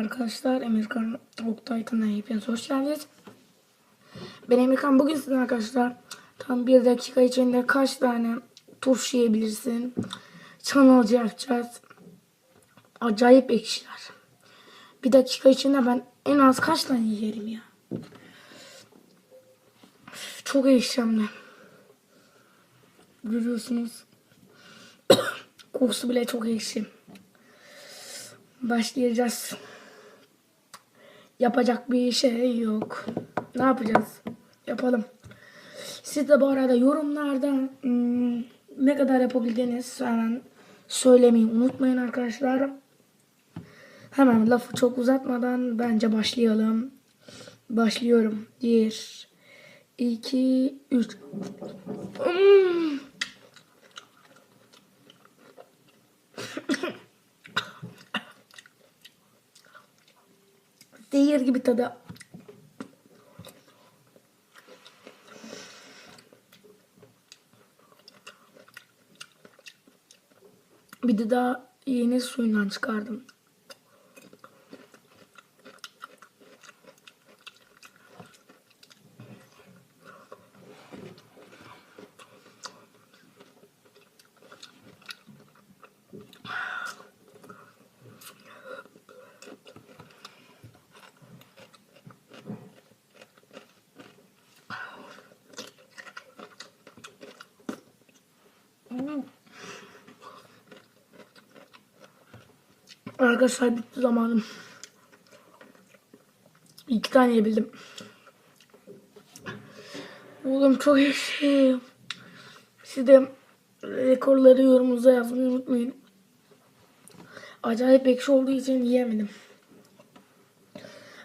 Arkadaşlar Emirkan Oktay kanalına hepiniz hoş geldiniz. Ben Emirkan bugün size arkadaşlar tam bir dakika içinde kaç tane turşu yiyebilirsin challenge yapacağız. Acayip ekşiler. Bir dakika içinde ben en az kaç tane yerim ya. Çok de. Görüyorsunuz. Kokusu bile çok ekşi. Başlayacağız. Yapacak bir şey yok. Ne yapacağız? Yapalım. Siz de bu arada yorumlarda hmm, ne kadar yapabildiğiniz hemen söylemeyi unutmayın arkadaşlar. Hemen lafı çok uzatmadan bence başlayalım. Başlıyorum. 1 2 3 Zehir gibi tadı. Bir de daha yeni suyundan çıkardım. Arkadaşlar bitti zamanım. İki tane yebildim. Oğlum çok iyi. Siz de rekorları yorumunuza yazmayı unutmayın. Acayip ekşi olduğu için yiyemedim.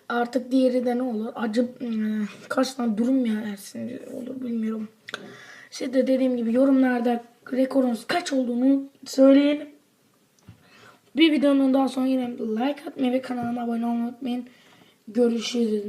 Artık diğeri de ne olur? Acı ıı, kaç tane durum ya yersiniz olur bilmiyorum. Siz de dediğim gibi yorumlarda rekorunuz kaç olduğunu söyleyin. Bir videonun daha sonra yine like atmayı ve kanalıma abone olmayı unutmayın. Görüşürüz.